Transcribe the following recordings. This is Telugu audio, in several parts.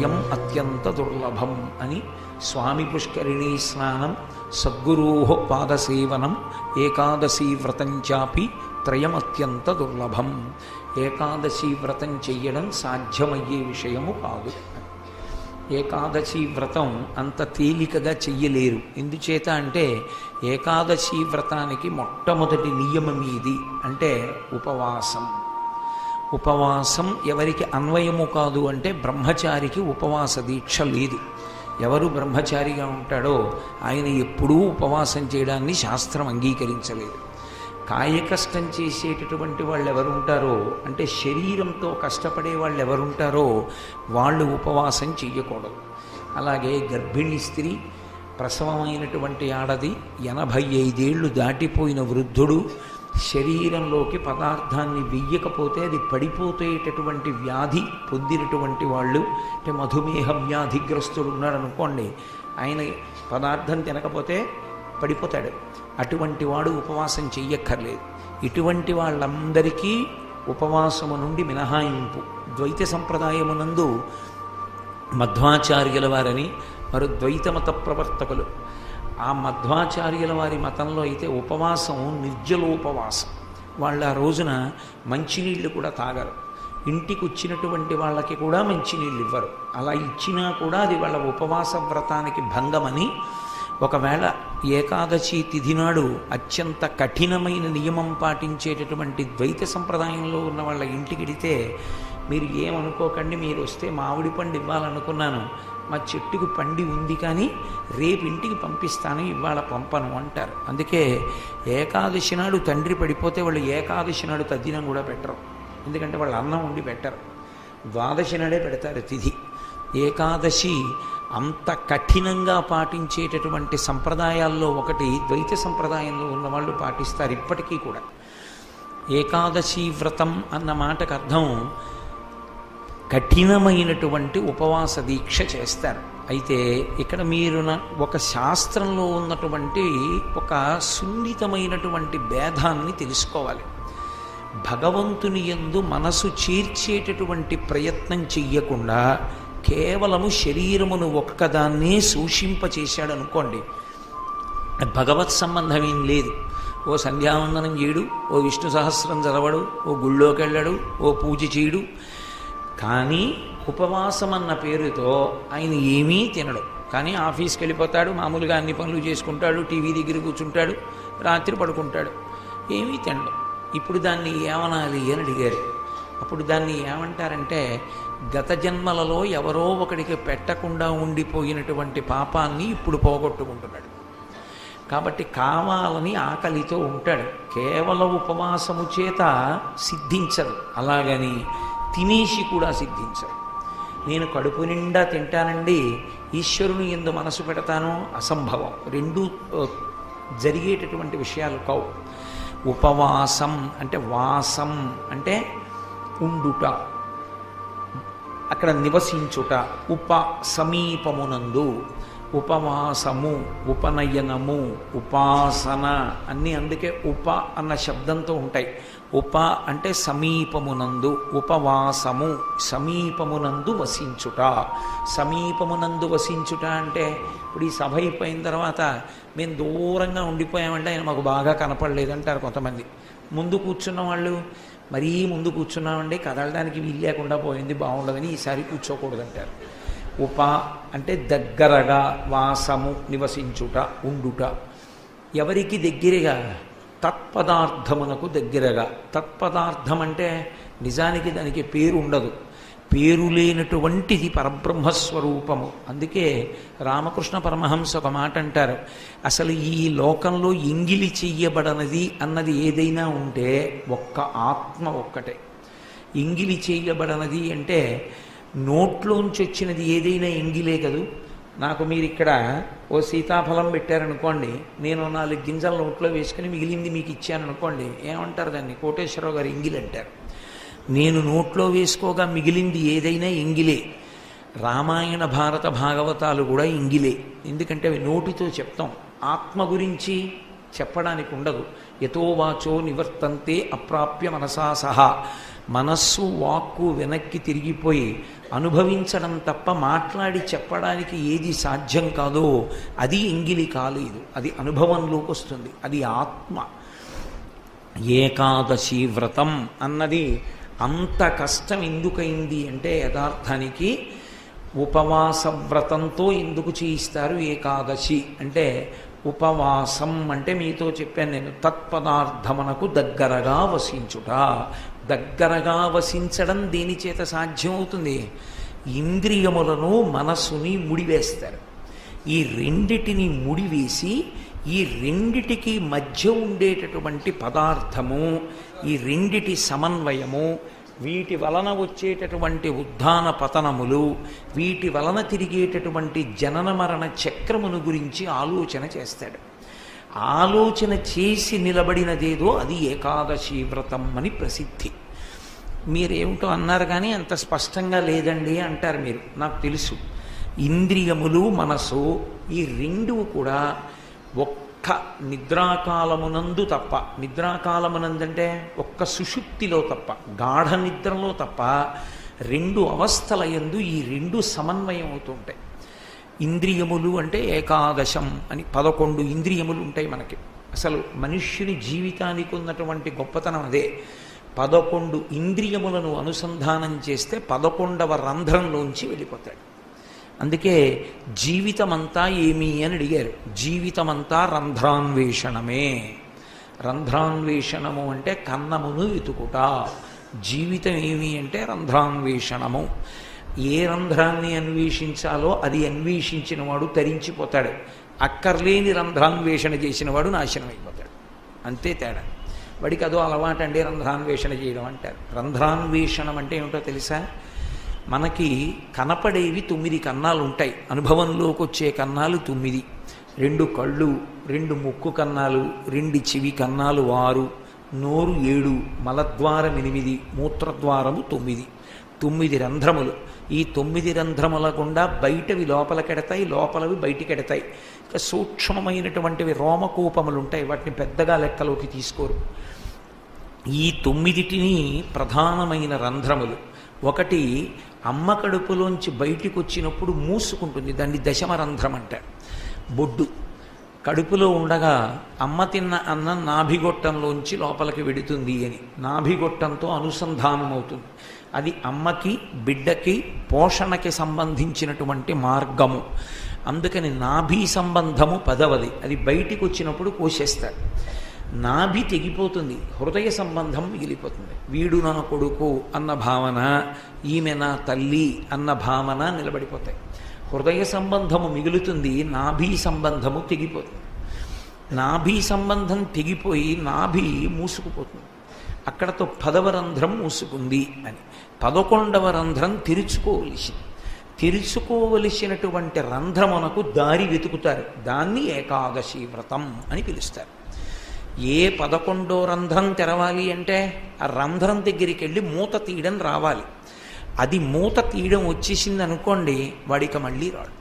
త్రయం అత్యంత దుర్లభం అని స్వామి పుష్కరిణీ స్నానం సద్గురో పాదసేవనం ఏకాదశీ వ్రతం చాపి త్రయం అత్యంత దుర్లభం. ఏకాదశి వ్రతం చెయ్యడం సాధ్యమయ్యే విషయము కాదు. ఏకాదశి వ్రతం అంత తేలికగా చెయ్యలేరు. ఎందుచేత అంటే ఏకాదశి వ్రతానికి మొట్టమొదటి నియమం ఇది అంటే ఉపవాసం. ఉపవాసం ఎవరికి అన్వయము కాదు అంటే బ్రహ్మచారికి ఉపవాస దీక్ష లేదు. ఎవరు బ్రహ్మచారిగా ఉంటాడో ఆయన ఎప్పుడూ ఉపవాసం చేయడాన్ని శాస్త్రం అంగీకరించలేదు. కాయకష్టం చేసేటటువంటి వాళ్ళు ఎవరు ఉంటారో అంటే శరీరంతో కష్టపడే వాళ్ళు ఎవరుంటారో వాళ్ళు ఉపవాసం చెయ్యకూడదు. అలాగే గర్భిణీ స్త్రీ ప్రసవమైనటువంటి ఆడది ఎనభై ఐదేళ్ళు దాటిపోయిన వృద్ధుడు శరీరంలోకి పదార్థాన్ని వెయ్యకపోతే అది పడిపోతేటటువంటి వ్యాధి పొందినటువంటి వాళ్ళు అంటే మధుమేహ వ్యాధిగ్రస్తుడు ఉన్నాడనుకోండి ఆయన పదార్థం తినకపోతే పడిపోతాడు. అటువంటి వాడు ఉపవాసం చెయ్యక్కర్లేదు. ఇటువంటి వాళ్ళందరికీ ఉపవాసము నుండి మినహాయింపు. ద్వైత సంప్రదాయమునందు మధ్వాచార్యుల వారని వారు ద్వైతమత ప్రవర్తకులు ఆ మధ్వాచార్యుల వారి మతంలో అయితే ఉపవాసం నిర్జలోపవాసం. వాళ్ళు ఆ రోజున మంచినీళ్ళు కూడా తాగరు. ఇంటికి వచ్చినటువంటి వాళ్ళకి కూడా మంచినీళ్ళు ఇవ్వరు అలా ఇచ్చినా కూడా అది వాళ్ళ ఉపవాస వ్రతానికి భంగమని ఒకవేళ ఏకాదశి తిథి నాడు అత్యంత కఠినమైన నియమం పాటించేటటువంటి ద్వైత సంప్రదాయంలో ఉన్న వాళ్ళ ఇంటికి వెడితే మీరు ఏమనుకోకండి మీరు వస్తే మామిడి పండు ఇవ్వాలనుకున్నాను. మా చెట్టుకు పండి ఉంది కానీ రేపు ఇంటికి పంపిస్తాను ఇవాళ పంపను అంటారు. అందుకే ఏకాదశి నాడు తండ్రి పడిపోతే వాళ్ళు ఏకాదశి నాడు తద్దినం కూడా పెట్టరు. ఎందుకంటే వాళ్ళు అన్నం ఉండి పెట్టరు. ద్వాదశి నాడే పెడతారు తిథి. ఏకాదశి అంత కఠినంగా పాటించేటటువంటి సంప్రదాయాల్లో ఒకటి ద్వైత సంప్రదాయంలో ఉన్న వాళ్ళు పాటిస్తారు ఇప్పటికీ కూడా. ఏకాదశి వ్రతం అన్న మాటకు అర్థం కఠినమైనటువంటి ఉపవాస దీక్ష చేస్తారు. అయితే ఇక్కడ మీరు ఒక శాస్త్రంలో ఉన్నటువంటి ఒక సున్నితమైనటువంటి భేదాన్ని తెలుసుకోవాలి. భగవంతుని యందు మనసు చేర్చేటటువంటి ప్రయత్నం చెయ్యకుండా కేవలము శరీరమును ఒక్కదాన్నే సూషింపచేశాడు అనుకోండి భగవత్ సంబంధం ఏం లేదు. ఓ సంధ్యావందనం చేయడు ఓ విష్ణు సహస్రం చదవడు ఓ గుళ్ళోకి వెళ్ళడు ఓ పూజ చేయడు కానీ ఉపవాసం అన్న పేరుతో ఆయన ఏమీ తినడు. కానీ ఆఫీస్కి వెళ్ళిపోతాడు మామూలుగా అన్ని పనులు చేసుకుంటాడు టీవీ దగ్గర కూర్చుంటాడు రాత్రి పడుకుంటాడు. ఏమీ తినడు. ఇప్పుడు దాన్ని ఏమనాలి అని అడిగారు. అప్పుడు దాన్ని ఏమంటారంటే గత జన్మలలో ఎవరో ఒకడికి పెట్టకుండా ఉండిపోయినటువంటి పాపాన్ని ఇప్పుడు పోగొట్టుకుంటున్నాడు. కాబట్టి కావాలని ఆకలితో ఉంటాడు. కేవలం ఉపవాసము చేత సిద్ధించదు అలాగని తినేసి కూడా సిద్ధించదు నేను కడుపు నిండా తింటానండి ఈశ్వరుని ఎందు మనసు పెడతాను అసంభవం. రెండూ జరిగేటటువంటి విషయాలు కావు. ఉపవాసం అంటే వాసం అంటే ఉండుట అక్కడ నివసించుట ఉప సమీపమునందు. ఉపవాసము ఉపనయనము ఉపాసన అన్నీ అందుకే ఉప అన్న శబ్దంతో ఉంటాయి. ఉప అంటే సమీపమునందు ఉపవాసము సమీపమునందు వసించుట. సమీపమునందు వసించుట అంటే ఇప్పుడు ఈ సభ అయిపోయిన తర్వాత మేము దూరంగా ఉండిపోయామంటే ఆయన మాకు బాగా కనపడలేదంటారు కొంతమంది. ముందు కూర్చున్న వాళ్ళు మరీ ముందు కూర్చున్నామండి కదలడానికి వీలు లేకుండా పోయింది బాగుండదని ఈసారి కూర్చోకూడదంటారు. ఉప అంటే దగ్గరగా వాసము నివసించుట ఉండుట. ఎవరికి దగ్గరగా? తత్పదార్థమునకు దగ్గరగా. తత్పదార్థం అంటే నిజానికి దానికి పేరు ఉండదు పేరు లేనటువంటిది పరబ్రహ్మస్వరూపము. అందుకే రామకృష్ణ పరమహంస ఒక మాట అంటారు అసలు ఈ లోకంలో ఎంగిలి చెయ్యబడనది అన్నది ఏదైనా ఉంటే ఒక్క ఆత్మ ఒక్కటే. ఎంగిలి చేయబడనది అంటే నోట్లోంచి వచ్చినది ఏదైనా ఎంగిలే కదూ. నాకు మీరు ఇక్కడ ఓ సీతాఫలం పెట్టారనుకోండి నేను నాలుగు గింజల నోట్లో వేసుకుని మిగిలింది మీకు ఇచ్చాననుకోండి ఏమంటారు దాన్ని? కోటేశ్వరరావు గారు ఎంగిలి అంటారు. నేను నోట్లో వేసుకోగా మిగిలింది ఏదైనా ఎంగిలే. రామాయణ భారత భాగవతాలు కూడా ఇంగిలే ఎందుకంటే అవి నోటితో చెప్తాం. ఆత్మ గురించి చెప్పడానికి ఉండదు. యతో వాచో నివర్తంతే అప్రాప్య మనసా సహా. మనస్సు వాక్కు వెనక్కి తిరిగిపోయి అనుభవించడం తప్ప మాట్లాడి చెప్పడానికి ఏది సాధ్యం కాదో అది ఎంగిలి కాలేదు. అది అనుభవంలోకి వస్తుంది. అది ఆత్మ. ఏకాదశి వ్రతం అన్నది అంత కష్టం ఎందుకైంది అంటే యథార్థానికి ఉపవాస వ్రతంతో ఎందుకు చేయిస్తారు ఏకాదశి? అంటే ఉపవాసం అంటే మీతో చెప్పాను నేను తత్పదార్థమునకు దగ్గరగా వసించుట. దగ్గరగా వసించడం దేని చేత సాధ్యం అవుతుంది ఇంద్రియములను మనస్సుని ముడివేస్తారు. ఈ రెండిటిని ముడివేసి ఈ రెండిటికి మధ్య ఉండేటటువంటి పదార్థము ఈ రెండిటి సమన్వయము వీటి వలన వచ్చేటటువంటి ఉద్ధాన పతనములు వీటి వలన తిరిగేటటువంటి జనన మరణ చక్రమును గురించి ఆలోచన చేస్తాడు. ఆలోచన చేసి నిలబడినదేదో అది ఏకాదశి వ్రతం అని ప్రసిద్ధి. మీరేమిటో అన్నారు కానీ అంత స్పష్టంగా లేదండి అంటారు మీరు నాకు తెలుసు. ఇంద్రియములు మనసు ఈ రెండు కూడా ఒక్క నిద్రాకాలమునందు తప్ప నిద్రాకాలమునందంటే ఒక్క సుషుప్తిలో తప్ప గాఢ నిద్రలో తప్ప రెండు అవస్థల ఎందు ఈ రెండు సమన్వయం అవుతుంటాయి. ఇంద్రియములు అంటే ఏకాదశం అని పదకొండు ఇంద్రియములు ఉంటాయి మనకి. అసలు మనుష్యుని జీవితానికి ఉన్నటువంటి గొప్పతనం అదే. పదకొండు ఇంద్రియములను అనుసంధానం చేస్తే పదకొండవ రంధ్రంలోంచి వెళ్ళిపోతాడు. అందుకే జీవితమంతా ఏమి అని అడిగారు. జీవితమంతా రంధ్రాన్వేషణమే. రంధ్రాన్వేషణము అంటే కన్నమును వెతుకుట. జీవితం ఏమి అంటే రంధ్రాన్వేషణము. ఏ రంధ్రాన్ని అన్వేషించాలో అది అన్వేషించిన వాడు తరించిపోతాడు. అక్కర్లేని రంధ్రాన్వేషణ చేసిన వాడు నాశనం అయిపోతాడు అంతే తేడా. వాడికి అదో అలవాటు అండి రంధ్రాన్వేషణ చేయడం అంటారు. రంధ్రాన్వేషణం అంటే ఏమిటో తెలుసా? మనకి కనపడేవి తొమ్మిది కన్నాలు ఉంటాయి. అనుభవంలోకి వచ్చే కన్నాలు తొమ్మిది. రెండు కళ్ళు రెండు ముక్కు కన్నాలు రెండు చెవి కన్నాలు ఆరు నోరు ఏడు మలద్వారం ఎనిమిది మూత్రద్వారము తొమ్మిది. తొమ్మిది రంధ్రములు. ఈ తొమ్మిది రంధ్రముల గుండా బయటవి లోపలికెడతాయి లోపలవి బయటికెడతాయి ఇక సూక్ష్మమైనటువంటివి రోమకూపములు ఉంటాయి వాటిని పెద్దగా లెక్కలోకి తీసుకోరు. ఈ తొమ్మిదిటిని ప్రధానమైన రంధ్రములు. ఒకటి అమ్మ కడుపులోంచి బయటికి వచ్చినప్పుడు మూసుకుంటుంది దాన్ని దశమ రంధ్రం అంటారు. బొడ్డు. కడుపులో ఉండగా అమ్మ తిన్న అన్నం నాభిగొట్టంలోంచి లోపలికి వెడుతుంది అని. నాభిగొట్టంతో అనుసంధానం అవుతుంది అది అమ్మకి బిడ్డకి పోషణకి సంబంధించినటువంటి మార్గము. అందుకని నాభి సంబంధము పదవది. అది బయటికి వచ్చినప్పుడు కోసేస్తాడు నాభి తెగిపోతుంది. హృదయ సంబంధం మిగిలిపోతుంది. వీడు నా కొడుకు అన్న భావన ఈమె నా తల్లి అన్న భావన నిలబడిపోతాయి. హృదయ సంబంధము మిగులుతుంది నాభి సంబంధము తెగిపోతుంది. నాభి సంబంధం తెగిపోయి నాభి మూసుకుపోతుంది. అక్కడతో పదవ రంధ్రం మూసుకుంది అని. పదకొండవ రంధ్రం తెరుచుకోవలసింది తెరుచుకోవలసినటువంటి రంధ్రమునకు దారి వెతుకుతారు. దాన్ని ఏకాదశి వ్రతం అని పిలుస్తారు. ఏ పదకొండో రంధ్రం తెరవాలి అంటే ఆ రంధ్రం దగ్గరికి వెళ్ళి మూత తీయడం రావాలి. అది మూత తీయడం వచ్చేసింది అనుకోండి వాడిక మళ్ళీ రాడు.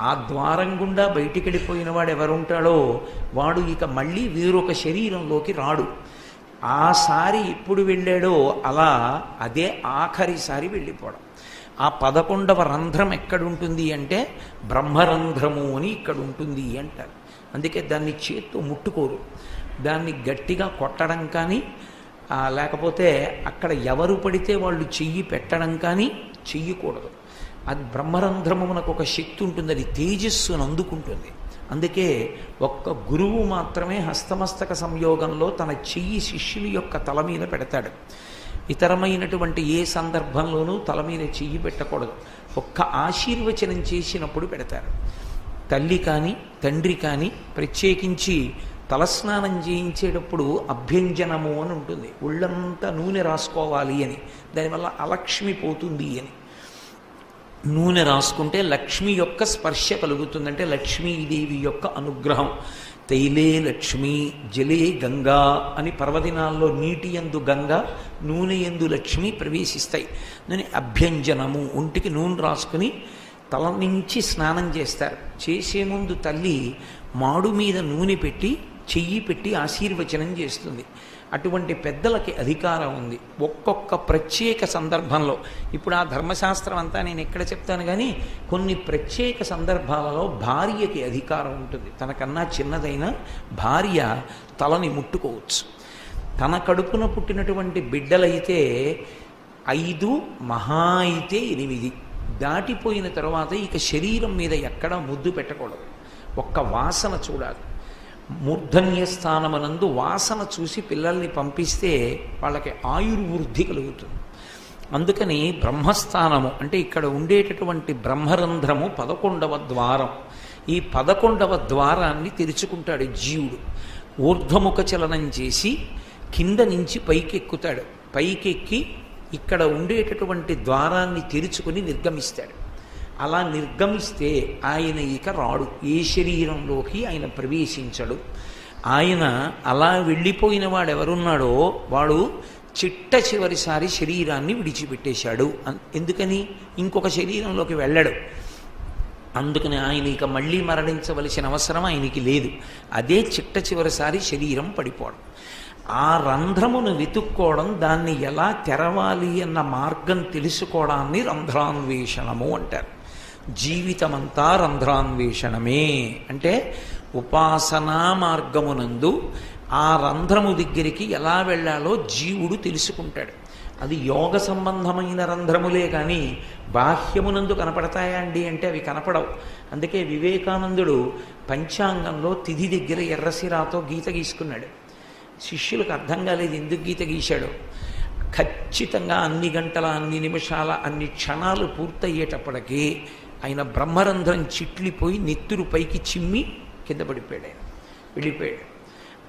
ఆ ద్వారం గుండా బయటికి వెళ్ళిపోయిన వాడు ఎవరుంటాడో వాడు ఇక మళ్ళీ వేరొక శరీరంలోకి రాడు. ఆసారి ఎప్పుడు వెళ్ళాడో అలా అదే ఆఖరిసారి వెళ్ళిపోవడం. ఆ పదకొండవ రంధ్రం ఎక్కడుంటుంది అంటే బ్రహ్మరంధ్రము అని ఇక్కడ ఉంటుంది అంటారు. అందుకే దాన్ని చేత్తో ముట్టుకోరు. దాన్ని గట్టిగా కొట్టడం కానీ లేకపోతే అక్కడ ఎవరు పడితే వాళ్ళు చెయ్యి పెట్టడం కానీ చెయ్యకూడదు. అది బ్రహ్మరంధ్రమునకు ఒక శక్తి ఉంటుంది అది తేజస్సును అందుకుంటుంది. అందుకే ఒక్క గురువు మాత్రమే హస్తమస్తక సంయోగంలో తన చెయ్యి శిష్యుని యొక్క తల మీద పెడతాడు. ఇతరమైనటువంటి ఏ సందర్భంలోనూ తల మీద చెయ్యి పెట్టకూడదు. ఒక్క ఆశీర్వచనం చేసినప్పుడు పెడతారు. తల్లి కానీ తండ్రి కానీ ప్రత్యేకించి తలస్నానం చేయించేటప్పుడు అభ్యంజనము అని ఉంటుంది. ఒళ్ళంతా నూనె రాసుకోవాలి అని. దానివల్ల అలక్ష్మి పోతుంది అని. నూనె రాసుకుంటే లక్ష్మి యొక్క స్పర్శ కలుగుతుందంటే లక్ష్మీదేవి యొక్క అనుగ్రహం. తైలే లక్ష్మి జలే గంగా అని పర్వదినాల్లో నీటి ఎందు గంగా నూనె ఎందు లక్ష్మి ప్రవేశిస్తాయి. దాని అభ్యంజనము. ఒంటికి నూనె రాసుకుని తల నుంచి స్నానం చేస్తారు. చేసే ముందు తల్లి మాడు మీద నూనె పెట్టి చెయ్యి పెట్టి ఆశీర్వచనం చేస్తుంది. అటువంటి పెద్దలకి అధికారం ఉంది. ఒక్కొక్క ప్రత్యేక సందర్భంలో. ఇప్పుడు ఆ ధర్మశాస్త్రం అంతా నేను ఎక్కడ చెప్తాను కానీ కొన్ని ప్రత్యేక సందర్భాలలో భార్యకి అధికారం ఉంటుంది. తనకన్నా చిన్నదైన భార్య తలని ముట్టుకోవచ్చు. తన కడుపున పుట్టినటువంటి బిడ్డలైతే ఐదు మహా అయితే ఎనిమిది. దాటిపోయిన తర్వాత ఇక శరీరం మీద ఎక్కడా ముద్దు పెట్టకూడదు. ఒక్క వాసన చూడాలి. మూర్ధన్య స్థానమనందు వాసన చూసి పిల్లల్ని పంపిస్తే వాళ్ళకి ఆయుర్వృద్ధి కలుగుతుంది. అందుకని బ్రహ్మస్థానము అంటే ఇక్కడ ఉండేటటువంటి బ్రహ్మరంధ్రము పదకొండవ ద్వారం. ఈ పదకొండవ ద్వారాన్ని తెరుచుకుంటాడు జీవుడు. ఊర్ధ్వముఖ చలనం చేసి కింద నుంచి పైకెక్కుతాడు. పైకెక్కి ఇక్కడ ఉండేటటువంటి ద్వారాన్ని తెరుచుకుని నిర్గమిస్తాడు. అలా నిర్గమిస్తే ఆయన ఇక రాడు. ఏ శరీరంలోకి ఆయన ప్రవేశించడు. ఆయన అలా వెళ్ళిపోయిన వాడు ఎవరున్నాడో వాడు చిట్ట చివరిసారి శరీరాన్ని విడిచిపెట్టేశాడు. ఎందుకని? ఇంకొక శరీరంలోకి వెళ్ళడు. అందుకని ఆయన ఇక మళ్ళీ మరణించవలసిన అవసరం ఆయనకి లేదు. అదే చిట్ట చివరిసారి శరీరం పడిపోవడం. ఆ రంధ్రమును వెతుక్కోవడం దాన్ని ఎలా తెరవాలి అన్న మార్గం తెలుసుకోవడాన్ని రంధ్రాన్వేషణము అంటారు. జీవితమంతా రంధ్రాన్వేషణమే. అంటే ఉపాసనా మార్గమునందు ఆ రంధ్రము దగ్గరికి ఎలా వెళ్ళాలో జీవుడు తెలుసుకుంటాడు. అది యోగ సంబంధమైన రంధ్రములే కానీ బాహ్యమునందు కనపడతాయా అండి అంటే అవి కనపడవు. అందుకే వివేకానందుడు పంచాంగంలో తిథి దగ్గర ఎర్రసిరాతో గీత గీసుకున్నాడు. శిష్యులకు అర్థం కాలేదు ఎందుకు గీత గీశాడు. ఖచ్చితంగా అన్ని గంటల అన్ని నిమిషాల అన్ని క్షణాలు పూర్తయ్యేటప్పటికీ ఆయన బ్రహ్మరంధ్రం చిట్లిపోయి నెత్తురు పైకి చిమ్మి కింద పడిపోయాడు ఆయన. వెళ్ళిపోయాడు.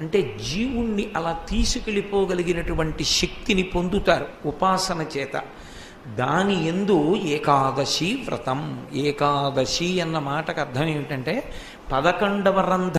అంటే జీవుణ్ణి అలా తీసుకెళ్ళిపోగలిగినటువంటి శక్తిని పొందుతారు ఉపాసన చేత. దాని ఎందు ఏకాదశి వ్రతం. ఏకాదశి అన్న మాటకు అర్థం ఏమిటంటే పదకొండవ రంధ్ర